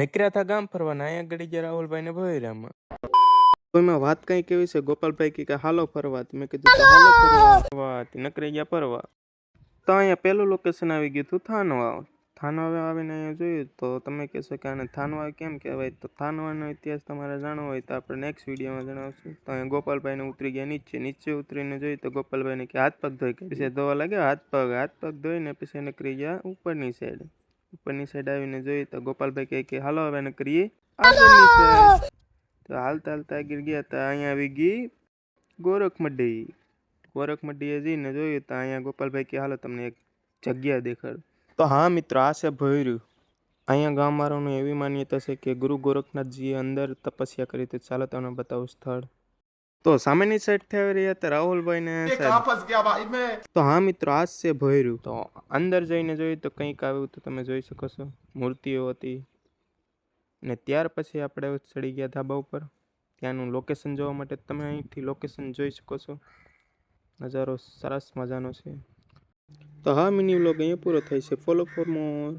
નીકળ્યા હતા ગામ ફરવાના અહીંયા ગળી ગયા રાહુલભાઈને ભોયરામાં. કોઈમાં વાત કઈ કેવી છે? ગોપાલભાઈ કે હાલો ફરવા તો. મેં કીધું તો હાલો ફરવા. તે. નકરી ગયા ફરવા. તો અહીંયા પહેલું લોકેશન આવી ગયું હતું થાનવા. થાનવા આવીને અહીંયા જોયું તો તમે કહેશો કે આને થાનવા કેમ કહેવાય? તો થાનવાનો ઇતિહાસ તમારે જાણવો હોય તો આપણે નેક્સ્ટ વિડીયોમાં જણાવશું. તો અહીંયા ગોપાલભાઈને ઉતરી ગયા નીચે. નીચે ઉતરીને જોયું તો ગોપાલભાઈને કે હાથ પગ ધોઈ કે પછી ધોવા લાગ્યા, હાથ પગ હાથ પગ ધોઈને પછી નકરી ગયા ઉપરની સાઈડ ઉપરની સાઈડ આવીને જોઈએ તો ગોપાલભાઈ કહે કે હાલો હવે આગળની સાઈડ તો હાલતા હાલતા આગળ ગયા તો અહીંયા આવી ગઈ ગોરખમઢી ગોરખમઢીએ જઈને જોયું તો અહીંયા ગોપાલભાઈ કે હાલો તમને એક જગ્યા દેખાડ. તો હા મિત્રો આ છે ભોયરું અહીંયા ગામવાળાનું એવી માન્યતા છે કે ગુરુ ગોરખનાથજીએ અંદર તપસ્યા કરી તો ચાલો તમને બતાવું સ્થળ. તો સામેની સાઈડ થઈ હતા હતી રાહુલભાઈ ને તો હા મિત્રો આજ છે ભર્યું. તો અંદર જઈને જોયું તો કંઈક આવ્યું તો તમે જોઈ શકો છો. મૂર્તિઓ હતી. ને ત્યાર પછી આપણે ચડી ગયા ધાબા ઉપર. ત્યાંનું લોકેશન જોવા માટે તમે અહીંથી લોકેશન જોઈ શકો છો. નજારો સરસ મજાનો છે. તો હા મિની વ્લોગ અહીંયા પૂરો થાય છે. Follow for more